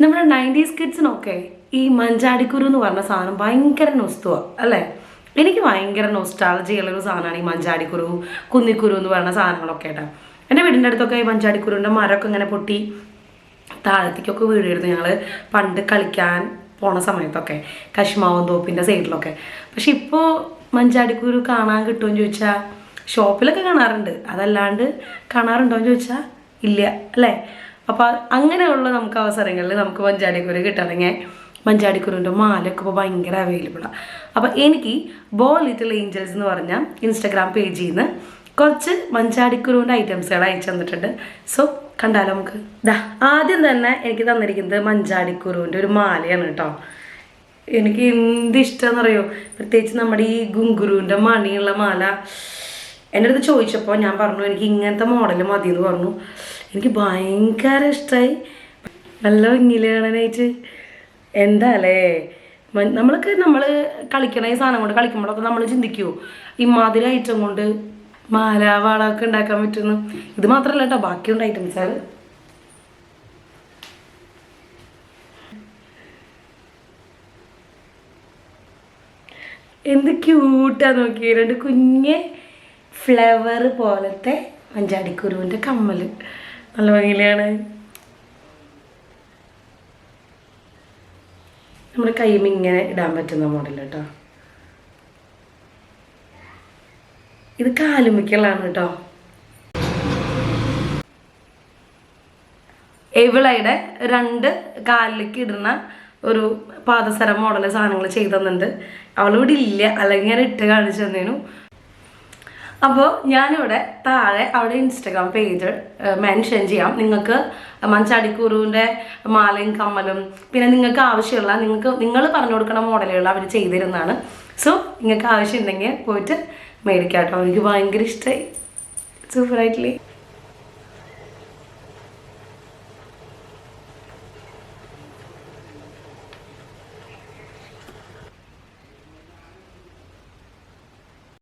നമ്മുടെ നയന്റീസ് കിഡ്സിനൊക്കെ ഈ മഞ്ചാടിക്കുരു എന്ന് പറഞ്ഞ സാധനം ഭയങ്കര നൊസ്തുവാണ് അല്ലേ? എനിക്ക് ഭയങ്കര നൊസ്റ്റാളജിയുള്ള ഒരു സാധനമാണ് ഈ മഞ്ചാടിക്കുരു കുന്നിക്കുരു എന്ന് പറയുന്ന സാധനങ്ങളൊക്കെ കേട്ടോ. എന്റെ വീടിന്റെ അടുത്തൊക്കെ ഈ മഞ്ചാടിക്കുരുവിന്റെ മരമൊക്കെ ഇങ്ങനെ പൊട്ടി താഴത്തേക്കൊക്കെ വീഴായിരുന്നു ഞങ്ങൾ പണ്ട് കളിക്കാൻ പോണ സമയത്തൊക്കെ കശ്മാവും തോപ്പിന്റെ സൈഡിലൊക്കെ. പക്ഷെ ഇപ്പോൾ മഞ്ചാടിക്കുരു കാണാൻ കിട്ടുമെന്ന് ചോദിച്ചാൽ ഷോപ്പിലൊക്കെ കാണാറുണ്ട്. അതല്ലാണ്ട് കാണാറുണ്ടോ എന്ന് ചോദിച്ചാൽ ഇല്ല അല്ലേ? അപ്പോൾ അങ്ങനെയുള്ള നമുക്ക് അവസരങ്ങളിൽ നമുക്ക് മഞ്ചാടിക്കുരു കിട്ടണമെങ്കിൽ മഞ്ചാടിക്കുരുവിന്റെ മാലയൊക്കെ ഇപ്പോൾ ഭയങ്കര അവൈലബിളാണ് അപ്പോൾ എനിക്ക് ബോ ലിറ്റിൽ ഏഞ്ചൽസ് എന്ന് പറഞ്ഞ ഇൻസ്റ്റഗ്രാം പേജിൽ നിന്ന് കുറച്ച് മഞ്ചാടിക്കുരുവിന്റെ ഐറ്റംസുകൾ അയച്ചു തന്നിട്ടുണ്ട്. സോ കണ്ടാലോ നമുക്ക്? ദാ ആദ്യം തന്നെ എനിക്ക് തന്നിരിക്കുന്നത് മഞ്ചാടിക്കുരുവിന്റെ ഒരു മാലയാണ് കേട്ടോ. എനിക്ക് എന്ത് ഇഷ്ടമെന്ന് പ്രത്യേകിച്ച് നമ്മുടെ ഈ ഗുങ്കുരുവിന്റെ മണിയുള്ള മാല. എന്റെ അടുത്ത് ചോദിച്ചപ്പോൾ ഞാൻ പറഞ്ഞു എനിക്ക് ഇങ്ങനത്തെ മോഡൽ മതി എന്ന് പറഞ്ഞു. എനിക്ക് ഭയങ്കര ഇഷ്ടമായി നല്ല ഭംഗിയിൽ കാണാനായിട്ട്. എന്താ അല്ലേ നമ്മളൊക്കെ നമ്മൾ കളിക്കണ ഈ സാധനം കൊണ്ട് കളിക്കുമ്പോഴൊക്കെ നമ്മൾ ചിന്തിക്കുമോ ഇമാതിരി ഐറ്റം കൊണ്ട് മാല വാളൊക്കെ ഉണ്ടാക്കാൻ പറ്റുന്നു. ഇത് മാത്രമല്ല കേട്ടോ ബാക്കിയുണ്ട് ഐറ്റംസുകൾ എന്ത് ക്യൂട്ടാ നോക്കി രണ്ട് കുഞ്ഞ് ഫ്ലവർ പോലത്തെ മഞ്ചാടിക്കുരുവിന്റെ കമ്മൽ നല്ല ഭംഗിയിലാണ്. നമ്മുടെ കൈമ ഇങ്ങനെ ഇടാൻ പറ്റുന്ന മോഡൽ കേട്ടോ ഇത് കാലുമിക്കലാണ് കേട്ടോ എവിളയുടെ രണ്ട് കാലിലേക്ക് ഇടുന്ന ഒരു പാദസരം മോഡൽ സാധനങ്ങൾ ചെയ്തു തന്നിട്ടുണ്ട്. അവളിവിടെ ഇല്ല അല്ലെങ്കിൽ ഇട്ട് കാണിച്ചു തന്നേനു. അപ്പോൾ ഞാനിവിടെ താഴെ അവിടെ ഇൻസ്റ്റഗ്രാം പേജ് മെൻഷൻ ചെയ്യാം. നിങ്ങൾക്ക് മഞ്ചാടിക്കുറുവിന്റെ മാലയും കമ്മലും പിന്നെ നിങ്ങൾക്ക് ആവശ്യമുള്ള നിങ്ങൾക്ക് നിങ്ങൾ പറഞ്ഞു കൊടുക്കുന്ന മോഡലുകൾ അവർ ചെയ്തു തരുന്നതാണ്. സോ നിങ്ങൾക്ക് ആവശ്യമുണ്ടെങ്കിൽ പോയിട്ട് മേടിക്കാം കേട്ടോ എനിക്ക് ഭയങ്കര ഇഷ്ടമായി സൂപ്പറായിട്ടില്ലേ